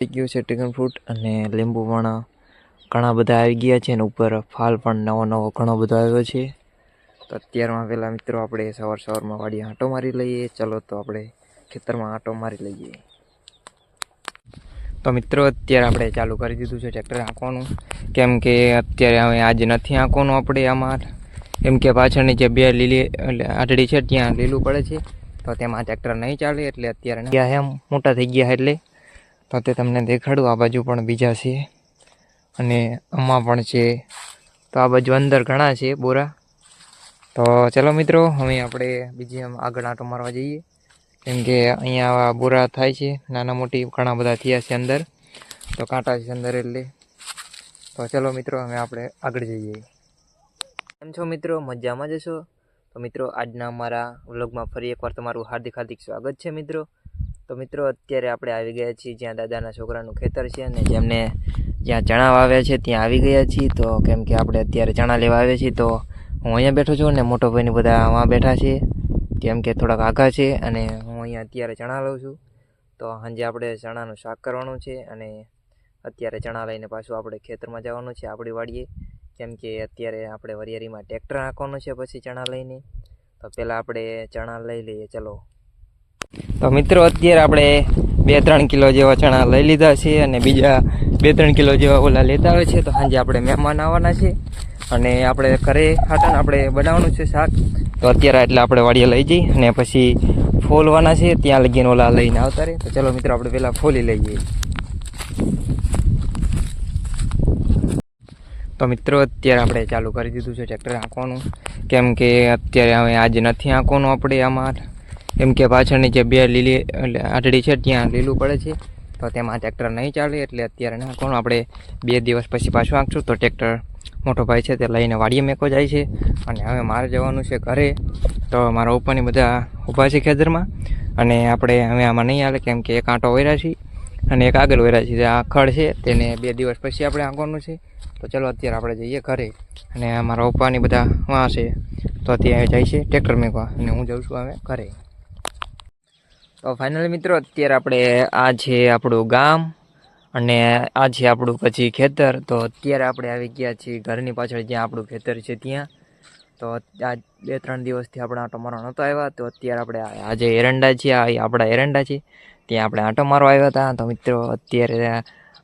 થઈ ગયું છે ડ્રેગન ફ્રૂટ અને લીંબુ પણ ઘણા બધા આવી ગયા છે અને ઉપર ફાલ પણ નવો નવો ઘણો બધો આવ્યો છે. તો અત્યારમાં પહેલાં મિત્રો આપણે સવાર સવારમાં વાડી આંટો મારી લઈએ. ચલો તો આપણે ખેતરમાં આંટો મારી લઈએ. તો મિત્રો અત્યારે આપણે ચાલુ કરી દીધું છે ટ્રેક્ટર આંકવાનું. કેમ કે અત્યારે હવે આજે નથી આંકવાનું આપણે આમાં કેમ કે પાછળની જે બે લીલી આટડી છે ત્યાં લીલું પડે છે. તો તેમાં ટ્રેક્ટર નહીં ચાલે એટલે અત્યારે ગયા એમ, મોટા થઈ ગયા એટલે. તો તે તમને દેખાડું, આ બાજુ પણ બીજા છે. અને આમાં પણ છે. તો આ બાજુ અંદર ઘણા છે બોરા. તો ચલો મિત્રો, હવે આપણે બીજી આગળ આંટો મારવા જઈએ. કેમ કે અહીંયા બોરા થાય છે, નાના મોટી ઘણા બધા થયા છે અંદર. તો કાંટા છે અંદર એટલે. તો ચલો મિત્રો, હવે આપણે આગળ જઈએ. કેમ છો મિત્રો, મજામાં જશો તો મિત્રો, આજના અમારા વ્લોગમાં ફરી એકવાર તમારું હાર્દિક હાર્દિક સ્વાગત છે મિત્રો. તો મિત્રો, અત્યારે આપણે આવી ગયા છીએ જ્યાં દાદાના છોકરાનું ખેતર છે અને જેમને જ્યાં ચણા વાવ્યા છે ત્યાં આવી ગયા છીએ. તો કેમ કે આપણે અત્યારે ચણા લેવા આવ્યા છીએ, તો હું અહીંયા બેઠો છું ને મોટો ભાઈને બધા આમાં બેઠા છે. કેમ કે થોડાક આઘા છે અને હું અહીંયા અત્યારે ચણા લઉં છું. તો સાંજે આપણે ચણાનું શાક કરવાનું છે અને અત્યારે ચણા લઈને પાછું આપણે ખેતરમાં જવાનું છે, આપણી વાડીએ. કેમ કે અત્યારે આપણે વરિયાળીમાં ટ્રેક્ટર નાખવાનું છે, પછી ચણા લઈને. તો પહેલાં આપણે ચણા લઈ લઈએ, ચલો. તો મિત્રો, અત્યારે આપણે બે ત્રણ કિલો જેવા ચણા લઈ લીધા છે અને બીજા બે ત્રણ કિલો જેવા ઓલા લેતા આવે છે. તો સાંજે આપણે મહેમાન આવવાના છે અને આપણે ઘરે ખાતર આપણે બનાવવાનું છે શાક. તો અત્યારે એટલે આપણે વાડીએ લઈ જઈએ અને પછી ફોલવાના છે. ત્યાં લગીને ઓલા લઈને આવતા રહે. તો ચલો મિત્રો, આપણે પહેલાં ફોલી લઈએ. તો મિત્રો, અત્યારે આપણે ચાલુ કરી દીધું છે ટ્રેક્ટર આંકવાનું કેમ કે અત્યારે હવે આજે નથી આંકવાનું આપણે આમાં. કેમ કે પાછળની જે બે લીલી, એટલે આટડી છે, ત્યાં લીલું પડે છે. તો તેમાં ટ્રેક્ટર નહીં ચાલે, એટલે અત્યારે નાખવાનું આપણે બે દિવસ પછી પાછું આંકશું તો ટ્રેક્ટર મોટો ભાઈ છે તે લઈને વાડીએ મેકો જાય છે. અને હવે મારે જવાનું છે ઘરે. તો મારા ઉપરની બધા ઊભા છે ખેતરમાં. અને આપણે હવે આમાં નહીં આવે કેમ કે એક આંટો વૈરા છે અને એક આગળ વૈરા છે. આ ખડ છે, તેને બે દિવસ પછી આપણે આંકવાનું છે. તો ચલો, અત્યારે આપણે જઈએ ઘરે. અને મારા પપ્પાની બધા વાં છે. તો ત્યાં જાય છે ટ્રેક્ટર મેકવા. અને હું જાઉં છું હવે ઘરે. તો ફાઇનલી મિત્રો, અત્યારે આપણે આ છે આપણું ગામ અને આ છે આપણું પછી ખેતર. તો અત્યારે આપણે આવી ગયા છીએ ઘરની પાછળ જ્યાં આપણું ખેતર છે ત્યાં. તો આ બે ત્રણ દિવસથી આપણે આંટો મારવા નહોતો આવ્યા. તો અત્યારે આપણે આ- આ જે એરંડા છે, આ આપણા એરંડા છે. ત્યાં આપણે આંટો મારવા આવ્યા હતા. તો મિત્રો, અત્યારે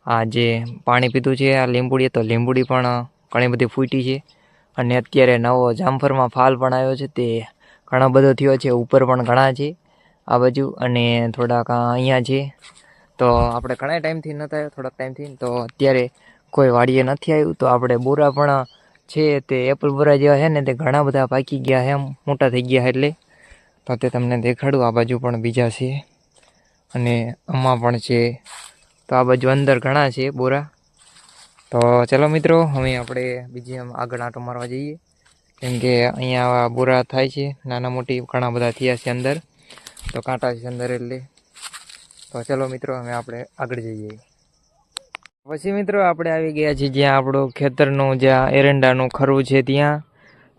આ જે પાણી પીધું છે, આ લીંબુડી, તો લીંબુડી પણ ઘણી બધી ફૂટી છે. અને અત્યારે નવો જામફળમાં ફાલ પણ આવ્યો છે. તે ઘણો બધો થયો છે. ઉપર પણ ઘણા છે. આ બાજુ અને થોડાક અહીંયા છે. તો આપણે ઘણા ટાઈમથી નહોતા આવ્યા, થોડાક ટાઈમથી. તો અત્યારે કોઈ વાડીએ નથી આવ્યું, તો આપણે બોરા પણ છે તે એપલ બોરા જેવા છે ને તે ઘણા બધા પાકી ગયા છે, એમ મોટા થઈ ગયા એટલે. તો તે તમને દેખાડું, આ બાજુ પણ બીજા છે. અને આમાં પણ છે. તો આ બાજુ અંદર ઘણા છે બોરા. તો ચલો મિત્રો, હવે આપણે બીજી આગળ આંટો મારવા જઈએ. કેમ કે અહીંયા બોરા થાય છે, નાના મોટી ઘણા બધા થયા છે અંદર. તો કાંટા છે અંદર એટલે તો ચલો મિત્રો, હવે આપણે આગળ જઈએ. પછી મિત્રો, આપણે આવી ગયા છીએ જ્યાં આપણું ખેતરનું, જ્યાં એરંડાનું ખરું છે ત્યાં.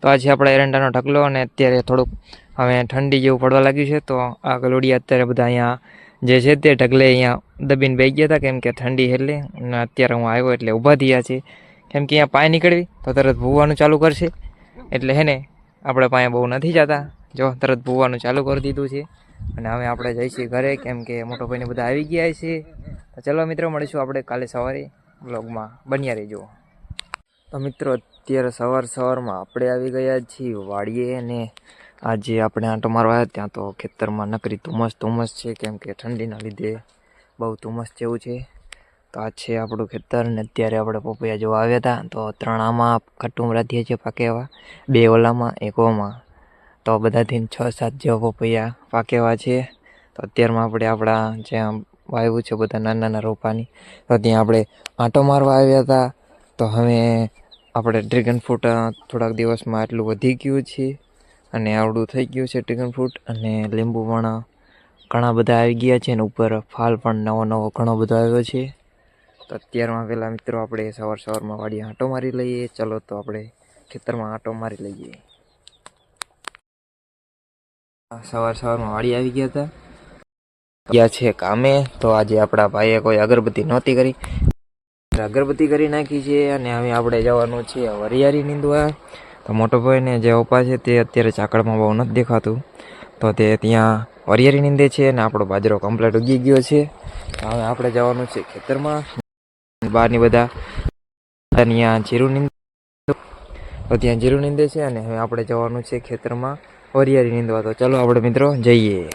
તો આજે આપણા એરંડાનો ઢગલો અને અત્યારે થોડુંક હવે ઠંડી જેવું પડવા લાગ્યું છે. તો આ ગલોડિયા અત્યારે બધા અહીંયા જે છે તે ઢગલે અહીંયા દબીને બેસી ગયા હતા, કેમ કે ઠંડી એટલે. અને અત્યારે હું આવ્યો એટલે ઊભા થયા છે. કેમ કે અહીંયા પાય નીકળવી, તો તરત ભૂવાનું ચાલુ કરશે. એટલે હે ને, આપણે પાયા બહુ નથી જતા. જો, તરત ભૂવાનું ચાલુ કરી દીધું છે. અને હવે આપણે જઈશું ઘરે, કેમ કે મોટો ભાઈને બધા આવી ગયા છે. તો ચલો મિત્રો, મળીશું આપણે કાલે સવારે બ્લોગમાં બન્યા રહેજો. તો મિત્રો, અત્યારે સવાર સવારમાં આપણે આવી ગયા છીએ વાડીએ અને આજે આપણે આંટો મારવા આવ્યા ત્યાં તો ખેતરમાં નકરી ધુમ્મસ ધુમ્મસ છે, કેમ કે ઠંડીના લીધે બહુ ધુમ્મસ જેવું છે. તો આ છે આપણું ખેતર ને અત્યારે આપણે પપૈયા જોવા આવ્યા હતા. તો ત્રણ આમાં કટુમરા થયા છે પાકે એવા. બે ઓલામાં, એક ઓમાં. તો બધાથી છ, સાત જેવા પપૈયા પાકેવા છે તો અત્યારમાં આપણે આપણા જ્યાં વાવ્યું છે બધા નાના નાના રોપાની, તો ત્યાં આપણે આંટો મારવા આવ્યા હતા. તો હવે આપણે ડ્રેગન ફ્રૂટ થોડાક દિવસમાં આટલું વધી ગયું છે. અને આવડું થઈ ગયું છે ડ્રેગન ફ્રૂટ. અને લીંબુ પણ ઘણા બધા આવી ગયા છે અને ઉપર ફાલ પણ નવો નવો ઘણો બધો આવ્યો છે. તો અત્યારમાં પહેલાં મિત્રો આપણે સવાર સવારમાં વાડી આંટો મારી લઈએ. ચલો તો આપણે ખેતરમાં આંટો મારી લઈએ. સવાર સવારમાં વાડી આવી ગયા હતા. ગયા છે કામે, તો આજે આપણા ભાઈએ કોઈ અગરબત્તી નહોતી કરી. અગરબત્તી કરી નાખી છે અને હવે આપણે જવાનું છે વરિયારી નીંદવા. તો મોટો ભાઈને જે ઓપા છે તે અત્યારે ચાકડમાં બહુ નથી દેખાતું. તો તે ત્યાં વરિયારી નીંદે છે અને આપણો બાજરો કમ્પ્લીટ ઉગી ગયો છે. હવે આપણે જવાનું છે ખેતરમાં. બહારની બધા ત્યાં જીરું નીંદ તો ત્યાં જીરું નીંદે છે અને હવે આપણે જવાનું છે ખેતરમાં. વરિયારી નીંદવા તો. ચલો આપણે મિત્રો જઈએ.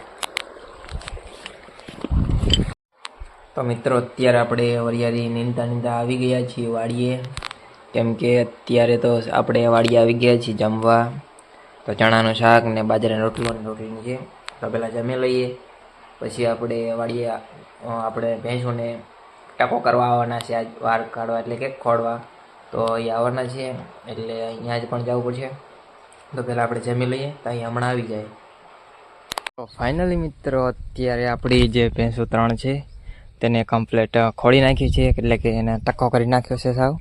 તો મિત્રો, અત્યારે આપણે વરિયાળી નીંદતા નીંદતા આવી ગયા છીએ વાડીએ. કેમ કે અત્યારે તો આપણે વાડીએ આવી ગયા છીએ જમવા. તો ચણાનું શાક ને બાજરાની રોટલો અને રોટલીની છે તો પહેલાં જમી લઈએ. પછી આપણે વાડીએ આપણે ભેંસોને ટકો કરવા આવવાના છે આજ વાર કાઢવા એટલે કે ખોડવા તો એ આવવાના છે. એટલે અહીંયા જ પણ જવું પડશે. તો પહેલાં આપણે જમી લઈએ, તો અહીં હમણાં આવી જાય. તો ફાઇનલી મિત્રો, અત્યારે આપણી જે ભેંસો ત્રણ છે, તેને કમ્પ્લેટ ખોળી નાખી છે, એટલે કે એને ટક્કો કરી નાખ્યો છે સાવ.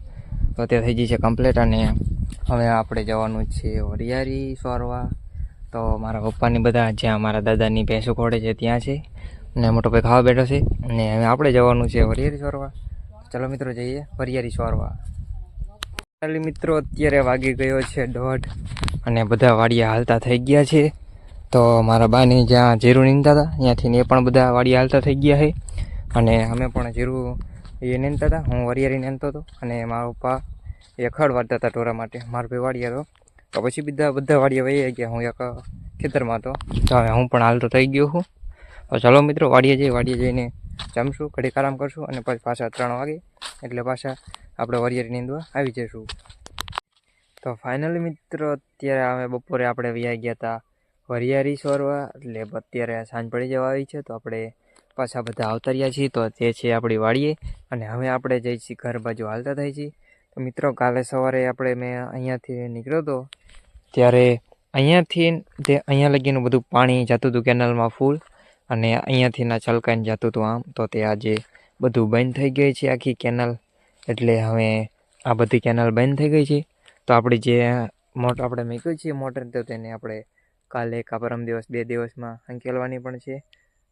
તો તે થઈ ગઈ છે કમ્પ્લેટ અને હવે આપણે જવાનું છે વરિયારી સોરવા. તો મારા પપ્પાની બધા, જ્યાં મારા દાદાની ભેંસો ખોડે છે, ત્યાં છે. ને મોટો ભાઈ ખાવા બેઠો છે. અને હવે આપણે જવાનું છે વરિયારી સોરવા. ચલો મિત્રો, જઈએ વરિયારી સોરવા. મિત્રો, અત્યારે વાગી ગયો છે દોઢ. અને બધા વાડિયા હાલતા થઈ ગયા છે. તો મારા બાની જ્યાં જીરું નીંદતા હતા, ત્યાંથી એ પણ બધા વાડિયા હાલતા થઈ ગયા છે. અને અમે પણ જીરું એ નીંદતા હતા, હું વરિયારી નીંદતો હતો. અને મારો પપ્પા એ ખડ વાળતા હતા ટોરા માટે, મારો ભાઈ વાડિયા હતો તો પછી બધા બધા વાડિયા વહી ગયા, હું એક ખેતરમાં હતો. તો હવે હું પણ હાલતો થઈ ગયો છું. તો ચાલો મિત્રો વાડીએ જઈ વાડીએ જઈને જમશું, ઘડીક આરામ કરશું અને પછી પાછા ત્રણ વાગે, એટલે પાછા આપણે વરિયારી નીંદવા આવી જઈશું. તો ફાઇનલી મિત્રો, અત્યારે અમે બપોરે આપણે વ્યાઈ ગયા હતા વરિયાળી સોરવા એટલે અત્યારે સાંજ પડી જવા આવી છે, તો આપણે પાછા બધા આવતા રહ્યા છીએ. તો તે છે આપણી વાડીએ. અને હવે આપણે જઈ છીએ, ઘર બાજુ હાલતા થઈ છીએ. તો મિત્રો, કાલે સવારે આપણે મેં અહીંયાથી નીકળ્યો હતો ત્યારે અહીંયાથી તે અહીંયા લગીનું બધું પાણી જતું હતું કેનલમાં ફૂલ અને અહીંયાથી ના છલકાઈને જતું હતું આમ, તો તે આજે બધું બંધ થઈ ગઈ છે આખી કેનલ. એટલે હવે આ બધી કેનલ બંધ થઈ ગઈ છે. તો આપણી જે મોટર આપણે મૂક્યું છે મોટર તો તેને આપણે કાલે કા પરમ દિવસ બે દિવસમાં સંકેલવાની પણ છે.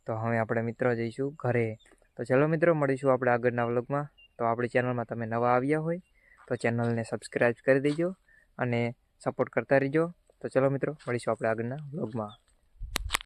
તો હવે આપણે મિત્રો જઈશું ઘરે. તો ચલો મિત્રો, મળીશું આપણે આગળના વ્લોગમાં. તો આપણી ચેનલમાં તમે નવા આવ્યા હોય, તો ચેનલને સબસ્ક્રાઈબ કરી દેજો અને સપોર્ટ કરતા રહેજો. તો ચલો મિત્રો, મળીશું આપણે આગળના વ્લોગમાં.